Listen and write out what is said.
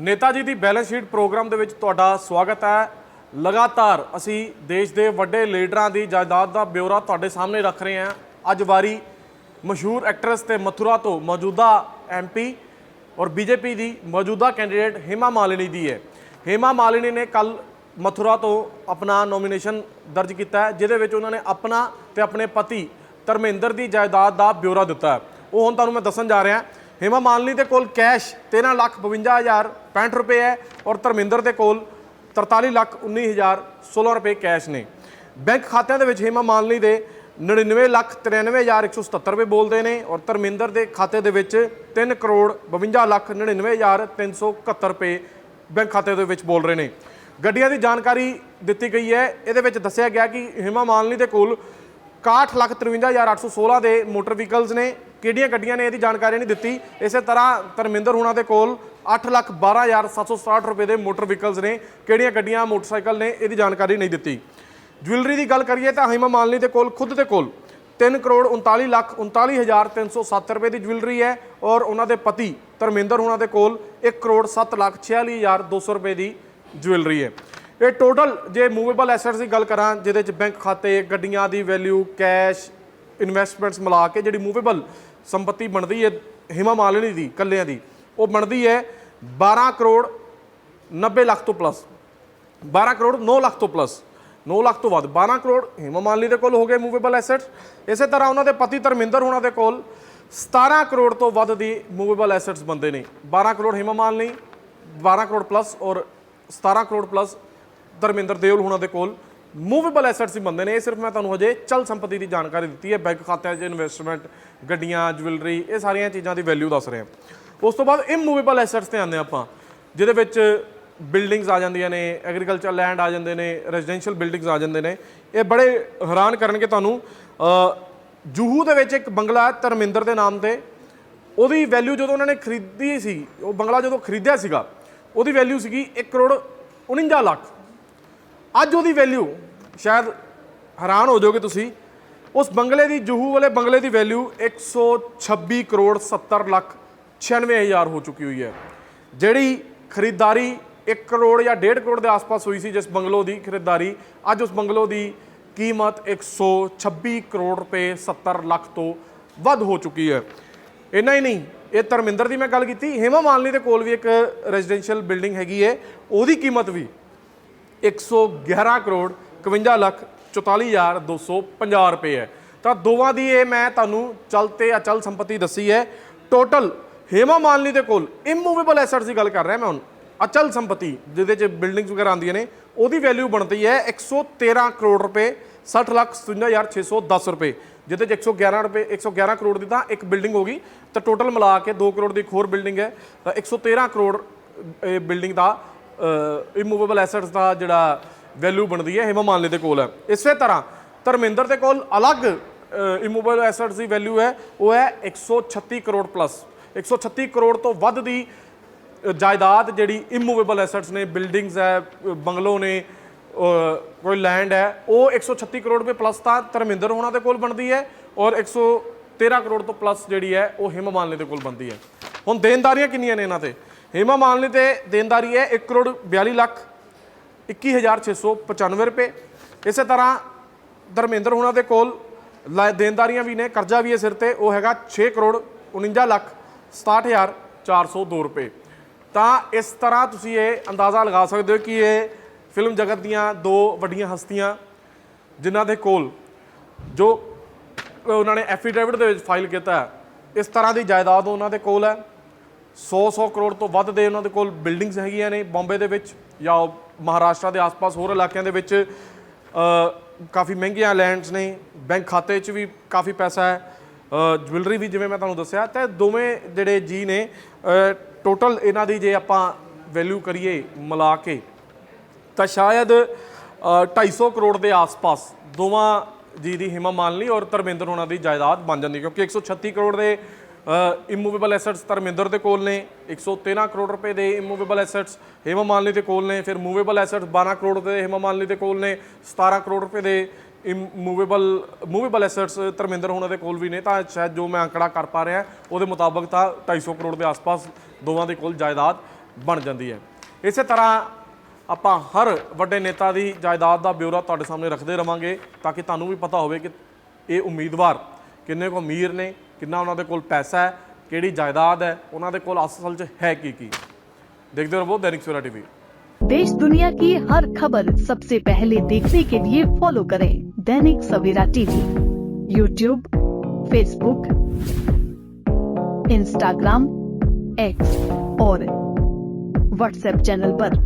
ਨੇਤਾ ਜੀ ਦੀ balance sheet programme ਦੇ ਵਿੱਚ ਤੁਹਾਡਾ ਸਵਾਗਤ ਹੈ। ਲਗਾਤਾਰ ਅਸੀਂ ਦੇਸ਼ ਦੇ ਵੱਡੇ ਲੀਡਰਾਂ ਦੀ ਜਾਇਦਾਦ ਦਾ ਬਿਊਰਾ ਤੁਹਾਡੇ ਸਾਹਮਣੇ ਰੱਖ ਰਹੇ ਹਾਂ। ਅੱਜ ਵਾਰੀ ਮਸ਼ਹੂਰ ਐਕਟਰੈਸ ਤੇ ਮਥੁਰਾ ਤੋਂ ਮੌਜੂਦਾ ਐਮਪੀ ਔਰ ਬੀਜੇਪੀ ਦੀ ਮੌਜੂਦਾ ਕੈਂਡੀਡੇਟ ਹਿਮਾ ਮਾਲਿਨੀ ਦੀ ਹੈ। ਹਿਮਾ ਮਾਲਿਨੀ ਨੇ ਕੱਲ ਮਥੁਰਾ ਤੋਂ ਆਪਣਾ ਨੋਮੀਨੇਸ਼ਨ ਦਰਜ ਕੀਤਾ ਹੈ ਜਿਦੇ ਵਿੱਚ ਉਹਨਾਂ ਨੇ ਆਪਣਾ ਤੇ ਆਪਣੇ ਪਤੀ ਧਰਮਿੰਦਰ ਦੀ ਜਾਇਦਾਦ ਦਾ ਬਿਊਰਾ ਦਿੱਤਾ ਹੈ। ਉਹ ਹੁਣ ਤੁਹਾਨੂੰ ਮੈਂ ਦੱਸਣ ਜਾ ਰਿਹਾ ਹੇਮਾ ਮਾਲਨੀ ਦੇ ਕੋਲ ਕੈਸ਼ 13 ਲੱਖ 52065 ਰੁਪਏ ਹੈ ਔਰ ਧਰਮਿੰਦਰ ਦੇ ਕੋਲ 43 ਲੱਖ 19016 ਰੁਪਏ ਕੈਸ਼ ਨੇ ਬੈਂਕ ਖਾਤਿਆਂ ਦੇ ਵਿੱਚ ਹੇਮਾ ਮਾਲਨੀ ਦੇ 99 ਲੱਖ 93177 ਰੁਪਏ ਬੋਲਦੇ ਨੇ ਔਰ ਧਰਮਿੰਦਰ ਦੇ ਖਾਤੇ ਦੇ ਵਿੱਚ 3 ਕਰੋੜ 52 ਲੱਖ 99371 ਰੁਪਏ ਬੈਂਕ ਖਾਤੇ ਦੇ ਵਿੱਚ ਬੋਲ ਰਹੇ ਨੇ ਗੱਡੀਆਂ ਦੀ ਜਾਣਕਾਰੀ ਦਿੱਤੀ ਗਈ ਹੈ ਇਹਦੇ ਵਿੱਚ ਦੱਸਿਆ ਗਿਆ ਕਿ ਹਿਮਾ ਮਾਲਨੀ ਦੇ ਕੋਲ 61 ਲੱਖ 53816 ਦੇ ਮੋਟਰ ਵਹੀਕਲਸ ਨੇ ਕਿਹੜੀਆਂ ਗੱਡੀਆਂ ਨੇ ਇਹਦੀ ਜਾਣਕਾਰੀ ਨਹੀਂ ਦਿੱਤੀ। ਇਸੇ ਤਰ੍ਹਾਂ ਧਰਮਿੰਦਰ ਹੁਣਾਂ ਦੇ ਕੋਲ 8 ਲੱਖ 12760 ਰੁਪਏ ਦੇ ਮੋਟਰ ਵਹੀਕਲਸ ਨੇ। ਕਿਹੜੀਆਂ ਗੱਡੀਆਂ, ਮੋਟਰਸਾਈਕਲ ਨੇ ਇਹਦੀ ਜਾਣਕਾਰੀ ਨਹੀਂ ਦਿੱਤੀ। ਜੁਐਲਰੀ ਦੀ ਗੱਲ ਕਰੀਏ ਤਾਂ ਹਿਮਾ ਮਾਲਨੀ ਦੇ ਕੋਲ, ਖੁਦ ਦੇ ਕੋਲ 3 ਕਰੋੜ 39 ਲੱਖ 39307 ਰੁਪਏ ਦੀ ਜੁਐਲਰੀ ਹੈ ਔਰ ਉਹਨਾਂ ਦੇ ਪਤੀ ਧਰਮਿੰਦਰ ਹੁਣਾਂ ਦੇ ਕੋਲ 1 ਕਰੋੜ 7 ਲੱਖ 46200 ਰੁਪਏ ਦੀ ਜੁਐਲਰੀ ਹੈ। ਇਹ ਟੋਟਲ ਜੇ ਮੂਵੇਬਲ ਐਸੈਟਸ ਦੀ ਗੱਲ ਕਰਾਂ, ਜਿਹਦੇ ਚ ਬੈਂਕ ਖਾਤੇ, ਗੱਡੀਆਂ ਦੀ ਵੈਲਿਊ ਕੈਸ਼ ਇਨਵੈਸਟਮੈਂਟਸ ਮਿਲਾ ਕੇ ਜਿਹੜੀ ਮੂਵੇਬਲ ਸੰਪਤੀ ਬਣਦੀ ਹੈ, ਹਿਮਾ ਮਾਲਿਨੀ ਦੀ, ਕੱਲਿਆਂ ਦੀ, ਉਹ ਬਣਦੀ ਹੈ 12 ਕਰੋੜ 90 ਲੱਖ ਤੋਂ ਪਲੱਸ 12 ਕਰੋੜ 9 ਲੱਖ ਤੋਂ ਪਲੱਸ 9 ਲੱਖ ਤੋਂ ਵੱਧ। 12 ਕਰੋੜ ਹਿਮਾ ਮਾਲਿਨੀ ਦੇ ਕੋਲ ਹੋ ਗਏ ਮੂਵੇਬਲ ਐਸੈਟਸ ਇਸੇ ਤਰ੍ਹਾਂ ਉਹਨਾਂ ਦੇ ਪਤੀ ਧਰਮਿੰਦਰ ਹੋਣਾ ਦੇ ਕੋਲ 17 ਕਰੋੜ ਤੋਂ ਵੱਧ ਦੀ ਮੂਵੇਬਲ ਐਸੈਟਸ ਬੰਦੇ ਨੇ। 12 ਕਰੋੜ ਹਿਮਾ ਮਾਲਿਨੀ 12 ਕਰੋੜ ਪਲੱਸ ਔਰ 17 ਕਰੋੜ ਪਲੱਸ ਧਰਮਿੰਦਰ ਦੇਵਲ ਹੁਣਾਂ ਦੇ ਕੋਲ ਮੂਵੇਬਲ ਐਸੈਟਸ ਹੀ ਬੰਦੇ ਨੇ। ਇਹ ਸਿਰਫ ਮੈਂ ਤੁਹਾਨੂੰ ਹਜੇ ਚਲ ਸੰਪਤੀ ਦੀ ਜਾਣਕਾਰੀ ਦਿੱਤੀ ਹੈ। ਬੈਂਕ ਖਾਤਿਆਂ 'ਚ ਇਨਵੈਸਟਮੈਂਟ ਗੱਡੀਆਂ ਜੁਐਲਰੀ ਇਹ ਸਾਰੀਆਂ ਚੀਜ਼ਾਂ ਦੀ ਵੈਲਿਊ ਦੱਸ ਰਹੇ ਹਾਂ। ਉਸ ਤੋਂ ਬਾਅਦ ਇਮੂਵੇਬਲ ਐਸੈਟਸ ਤੇ ਆਉਂਦੇ ਹਾਂ ਆਪਾਂ, ਜਿਹਦੇ ਵਿੱਚ ਬਿਲਡਿੰਗਸ ਆ ਜਾਂਦੀਆਂ ਨੇ ਐਗਰੀਕਲਚਰ ਲੈਂਡ ਆ ਜਾਂਦੇ ਨੇ ਰੈਜ਼ੀਡੈਂਸ਼ੀਅਲ ਬਿਲਡਿੰਗਸ ਆ ਜਾਂਦੇ ਨੇ। ਇਹ ਬੜੇ ਹੈਰਾਨ ਕਰਨਗੇ ਤੁਹਾਨੂੰ। ਜੂਹੂ ਦੇ ਵਿੱਚ ਇੱਕ ਬੰਗਲਾ ਹੈ ਧਰਮਿੰਦਰ ਦੇ ਨਾਮ ਤੇ। ਉਹਦੀ ਵੈਲਿਊ ਜਦੋਂ ਉਹਨਾਂ ਨੇ ਖਰੀਦੀ ਸੀ, ਉਹ ਬੰਗਲਾ ਜਦੋਂ ਖਰੀਦਿਆ ਸੀਗਾ, ਉਹਦੀ ਵੈਲਿਊ ਸੀਗੀ 1 ਕਰੋੜ 49 ਲੱਖ। ਅੱਜ ਉਹਦੀ ਵੈਲਿਊ ਸ਼ਾਇਦ ਹੈਰਾਨ ਹੋ ਜਾਓਗੇ ਤੁਸੀਂ, ਉਸ ਬੰਗਲੇ ਦੀ, ਜੂਹੂ ਵਾਲੇ ਬੰਗਲੇ ਦੀ ਵੈਲਿਊ 126 ਕਰੋੜ 70 ਲੱਖ 96 ਹਜ਼ਾਰ ਹੋ ਚੁੱਕੀ ਹੋਈ ਹੈ। ਜਿਹੜੀ ਖਰੀਦਦਾਰੀ 1 ਕਰੋੜ ਜਾਂ 1.5 ਕਰੋੜ ਦੇ ਆਸ-ਪਾਸ ਹੋਈ ਸੀ ਜਿਸ ਬੰਗਲੋ ਦੀ ਖਰੀਦਦਾਰੀ, ਅੱਜ ਉਸ ਬੰਗਲੋ ਦੀ ਕੀਮਤ 126 ਕਰੋੜ ਰੁਪਏ 70 ਲੱਖ ਤੋਂ ਵੱਧ ਹੋ ਚੁੱਕੀ ਹੈ। ਇੰਨਾ ਹੀ ਨਹੀਂ, ਇਹ ਧਰਮਿੰਦਰ ਦੀ ਮੈਂ ਗੱਲ ਕੀਤੀ, ਹੇਮਾ ਮਾਲਿਨੀ ਦੇ ਕੋਲ ਵੀ ਇੱਕ ਰੈਜ਼ੀਡੈਂਸ਼ੀਅਲ ਬਿਲਡਿੰਗ ਹੈਗੀ ਹੈ, ਉਹਦੀ ਕੀਮਤ ਵੀ 111 ਕਰੋੜ 51 ਲੱਖ 44250 ਰੁਪਏ ਹੈ। ਤਾਂ ਦੋਵਾਂ ਦੀ ਇਹ ਮੈਂ ਤੁਹਾਨੂੰ ਚਲ ਤੇ ਅਚਲ ਸੰਪਤੀ ਦੱਸੀ ਹੈ। ਟੋਟਲ ਹੇਮਾ ਮਾਲਨੀ ਦੇ ਕੋਲ ਇਮੂਵੇਬਲ ਐਸੈਟਸ ਦੀ ਗੱਲ ਕਰ ਰਿਹਾ ਮੈਂ ਹੁਣ। ਅਚਲ ਸੰਪਤੀ, ਜਿਹਦੇ ਚ ਬਿਲਡਿੰਗਸ ਵਗੈਰਾ ਆਉਂਦੀਆਂ ਨੇ, ਉਹਦੀ ਵੈਲਿਊ ਬਣਦੀ ਹੈ 113 ਕਰੋੜ ਰੁਪਏ 60 ਲੱਖ 57610 ਰੁਪਏ, ਜਿਹਦੇ ਚ 111 ਰੁਪਏ 111 ਕਰੋੜ ਦੀ ਤਾਂ ਇੱਕ ਬਿਲਡਿੰਗ ਹੋ ਗਈ। ਤਾਂ ਟੋਟਲ ਮਿਲਾ ਕੇ 2 ਕਰੋੜ ਦੀ ਇੱਕ ਹੋਰ ਬਿਲਡਿੰਗ ਹੈ। ਤਾਂ 113 ਕਰੋੜ, ਇਹ ਬਿਲਡਿੰਗ ਦਾ ਇਮੂਵੇਬਲ ਐਸੈਟਸ ਦਾ ਜਿਹੜਾ ਵੈਲਿਊ ਬਣਦੀ ਹੈ ਹਿਮਾ ਮਾਲਿਨੀ ਦੇ ਕੋਲ ਹੈ। ਇਸੇ ਤਰ੍ਹਾਂ ਧਰਮਿੰਦਰ ਦੇ ਕੋਲ ਅਲੱਗ ਇਮੂਵੇਬਲ ਐਸੈਟਸ ਦੀ ਵੈਲਿਊ ਹੈ, ਉਹ ਹੈ 136 ਕਰੋੜ ਪਲੱਸ 136 ਕਰੋੜ ਤੋਂ ਵੱਧ ਦੀ ਜਾਇਦਾਦ ਜਿਹੜੀ ਇਮੂਵੇਬਲ ਐਸੈਟਸ ਨੇ ਬਿਲਡਿੰਗਸ ਹੈ ਬੰਗਲੋ ਨੇ ਕੋਈ ਲੈਂਡ ਹੈ, ਉਹ 136 ਕਰੋੜ ਰੁਪਏ ਪਲੱਸ ਤਾਂ ਧਰਮਿੰਦਰ ਹੋਣਾ ਦੇ ਕੋਲ ਬਣਦੀ ਹੈ ਔਰ 113 ਕਰੋੜ ਤੋਂ ਪਲੱਸ ਜਿਹੜੀ ਹੈ, ਉਹ ਹਿਮਾ ਮਾਲਿਨੀ ਦੇ ਕੋਲ ਬਣਦੀ ਹੈ। ਹੁਣ ਦੇਣਦਾਰੀਆਂ ਕਿੰਨੀਆਂ ਨੇ ਇਹਨਾਂ ਤੇ? ਹੇਮਾ ਮਾਲਨੀ ਤੇ ਦੇਣਦਾਰੀ ਹੈ 1 ਕਰੋੜ 42 ਲੱਖ 21695 ਰੁਪਏ। ਇਸੇ ਤਰ੍ਹਾਂ ਧਰਮਿੰਦਰ ਹੁਣਾਂ ਦੇ ਕੋਲ ਲੈ- ਦੇਣਦਾਰੀਆਂ ਵੀ ਨੇ, ਕਰਜ਼ਾ ਵੀ ਹੈ ਸਿਰ ਤੇ, ਉਹ ਹੈਗਾ 6 ਕਰੋੜ 49 ਲੱਖ 67402 ਰੁਪਏ। ਤਾਂ ਇਸ ਤਰ੍ਹਾਂ ਤੁਸੀਂ ਇਹ ਅੰਦਾਜ਼ਾ ਲਗਾ ਸਕਦੇ ਹੋ ਕਿ ਇਹ ਫਿਲਮ ਜਗਤ ਦੀਆਂ ਦੋ ਵੱਡੀਆਂ ਹਸਤੀਆਂ ਜਿਨ੍ਹਾਂ ਦੇ ਕੋਲ ਜੋ ਉਹਨਾਂ ਨੇ ਐਫੀਡੇਵਿਟ ਦੇ ਵਿੱਚ ਫਾਈਲ ਕੀਤਾ ਇਸ ਤਰ੍ਹਾਂ ਦੀ ਜਾਇਦਾਦ ਉਹਨਾਂ ਦੇ ਕੋਲ ਹੈ। 100-100 ਕਰੋੜ ਤੋਂ ਵੱਧ ਦੇ ਉਹਨਾਂ ਦੇ ਕੋਲ ਬਿਲਡਿੰਗਸ ਹੈਗੀਆਂ ਨੇ ਬੰਬੇ ਦੇ ਵਿੱਚ ਜਾਂ ਮਹਾਰਾਸ਼ਟਰ ਦੇ ਆਸ-ਪਾਸ ਹੋਰ ਇਲਾਕਿਆਂ ਦੇ ਵਿੱਚ ਕਾਫੀ ਮਹਿੰਗੀਆਂ ਲੈਂਡਸ ਨੇ ਬੈਂਕ ਖਾਤੇ 'ਚ ਵੀ ਕਾਫੀ ਪੈਸਾ ਹੈ ਜਵੈਲਰੀ ਵੀ ਜਿਵੇਂ ਮੈਂ ਤੁਹਾਨੂੰ ਦੱਸਿਆ ਤੇ ਦੋਵੇਂ ਜਿਹੜੇ ਜੀ ਨੇ ਟੋਟਲ ਇਹਨਾਂ ਦੀ ਜੇ ਆਪਾਂ ਵੈਲਿਊ ਕਰੀਏ ਮਿਲਾ ਕੇ ਤਾਂ ਸ਼ਾਇਦ ਅ, 250 ਕਰੋੜ ਦੇ ਆਸ-ਪਾਸ ਦੋਵਾਂ ਜੀ ਦੀ ਹਿਮਾ ਮਾਲਿਨੀ ਔਰ ਧਰਮਿੰਦਰ ਹੋਣਾ ਦੀ ਜਾਇਦਾਦ ਬਣ ਜਾਂਦੀ ਕਿਉਂਕਿ 136 ਕਰੋੜ ਦੇ ਇਮੂਵੇਬਲ ਐਸੈਟਸ ਧਰਮਿੰਦਰ ਦੇ ਕੋਲ ਨੇ 113 ਕਰੋੜ ਰੁਪਏ ਦੇ ਇਮੂਵੇਬਲ ਐਸੈਟਸ ਹੇਮਾ ਮਾਲਿਨੀ ਦੇ ਕੋਲ ਨੇ, ਫਿਰ ਮੂਵੇਬਲ ਐਸੈਟਸ 12 ਕਰੋੜ ਦੇ ਹੇਮਾ ਮਾਲਿਨੀ ਦੇ ਕੋਲ ਨੇ 17 ਕਰੋੜ ਰੁਪਏ ਦੇ ਮੂਵੇਬਲ ਮੂਵੇਬਲ ਐਸੈਟਸ ਧਰਮਿੰਦਰ ਹੋਣਾ ਦੇ ਕੋਲ ਵੀ ਨੇ, ਤਾਂ ਸ਼ਾਇਦ ਜੋ ਮੈਂ ਅੰਕੜਾ ਕਰ ਪਾ ਰਿਹਾ, ਉਹਦੇ ਮੁਤਾਬਕ ਤਾਂ 250 ਕਰੋੜ ਦੇ ਆਸ-ਪਾਸ ਦੋਵਾਂ ਦੇ ਕੋਲ ਜਾਇਦਾਦ ਬਣ ਜਾਂਦੀ ਹੈ। ਇਸੇ ਤਰ੍ਹਾਂ ਆਪਾਂ ਹਰ ਵੱਡੇ ਨੇਤਾ ਦੀ ਜਾਇਦਾਦ ਦਾ ਬਿਊਰਾ ਤੁਹਾਡੇ ਸਾਹਮਣੇ ਰੱਖਦੇ ਰਵਾਂਗੇ, ਤਾਂ ਕਿ ਤੁਹਾਨੂੰ ਵੀ ਪਤਾ ਹੋਵੇ ਕਿ ਇਹ ਉਮੀਦਵਾਰ ਕਿੰਨੇ ਕੁ ਅਮੀਰ ਨੇ ਕਿੰਨਾ ਉਹਨਾਂ ਦੇ ਕੋਲ ਪੈਸਾ ਹੈ ਕਿਹੜੀ ਜਾਇਦਾਦ ਹੈ ਉਹਨਾਂ ਦੇ ਕੋਲ ਅਸਲ 'ਚ ਹੈ ਕੀ ਕੀ ਦੇਖਦੇ ਰਹੋ ਦੈਨਿਕ ਸਵੇਰਾ ਟੀਵੀ देश दुनिया की हर खबर सबसे पहले देखने के लिए फॉलो करें Dainik Savera TV YouTube Facebook Instagram X और व्हाट्सएप चैनल पर।